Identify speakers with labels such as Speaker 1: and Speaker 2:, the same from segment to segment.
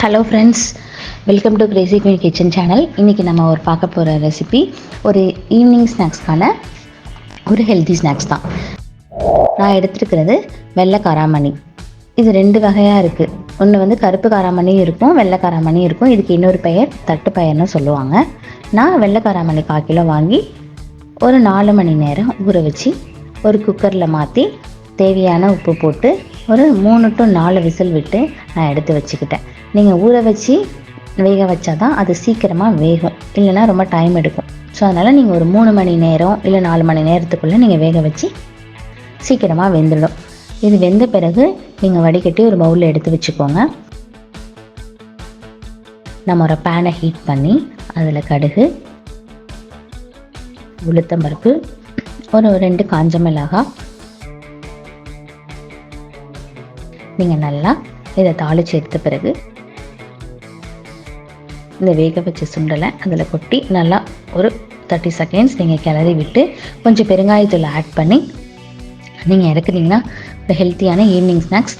Speaker 1: Hello friends welcome to crazy queen kitchen channel இன்றைக்கி நம்ம ஒரு பார்க்க போகிற ரெசிபி ஒரு ஈவினிங் ஸ்நாக்ஸ்க்கான ஒரு ஹெல்தி ஸ்நாக்ஸ் தான். நான் எடுத்துருக்கிறது வெள்ளை காராமணி. இது ரெண்டு வகையாக இருக்குது ஒன்று வந்து கருப்பு காராமணியும் இருக்கும் வெள்ளை காராமணியும் இருக்கும். இதுக்கு இன்னொரு பெயர் தட்டு பெயர்னு சொல்லுவாங்க. நான் வெள்ளை காராமணி கால் கிலோ வாங்கி ஒரு நாலு மணி நேரம் ஊற வச்சு ஒரு குக்கரில் மாற்றி தேவையான உப்பு போட்டு ஒரு மூணு டு நாலு விசில் விட்டு நான் எடுத்து வச்சுக்கிட்டேன். நீங்கள் ஊற வச்சு வேக வச்சா தான் அது சீக்கிரமாக வேகும். இல்லைன்னா ரொம்ப டைம் எடுக்கும். ஸோ அதனால் நீங்கள் ஒரு மூணு மணி நேரம் இல்லை நாலு மணி நேரத்துக்குள்ளே நீங்கள் வேக வச்சு சீக்கிரமாக வெந்துடும். இது வெந்த பிறகு நீங்கள் வடிகட்டி ஒரு பவுலில் எடுத்து வச்சுக்கோங்க. நம்ம ஒரு பேனை ஹீட் பண்ணி அதில் கடுகு உளுத்தம்பருப்பு ஒரு ரெண்டு காஞ்ச மிளகாய் நீங்கள் நல்லா இதை தாளித்து எடுத்த பிறகு இந்த வேக வச்ச சுண்டலை அதில் கொட்டி நல்லா ஒரு தேர்ட்டி செகண்ட்ஸ் நீங்கள் கிளறி விட்டு கொஞ்சம் பெருங்காயத்தூள் ஆட் பண்ணி நீங்கள் இறக்குனீங்கன்னா ஒரு ஹெல்த்தியான ஈவினிங் ஸ்நாக்ஸ்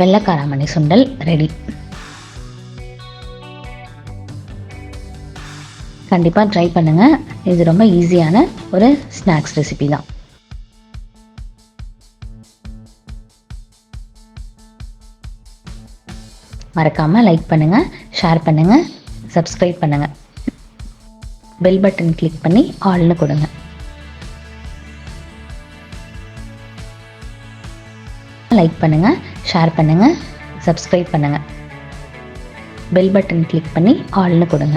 Speaker 1: வெள்ளைக்காராமணி சுண்டல் ரெடி கண்டிப்பாக ட்ரை பண்ணுங்கள் இது ரொம்ப ஈஸியான ஒரு ஸ்நாக்ஸ் ரெசிபி தான். மறக்காமல் லைக் பண்ணுங்கள் ஷேர் பண்ணுங்கள் சப்ஸ்கிரைப் பண்ணுங்கள் பெல் பட்டன் கிளிக் பண்ணி ஆல்னு கொடுங்க. லைக் பண்ணுங்கள் ஷேர் பண்ணுங்கள் சப்ஸ்கிரைப் பண்ணுங்கள் பெல் பட்டன் கிளிக் பண்ணி ஆல்னு கொடுங்க.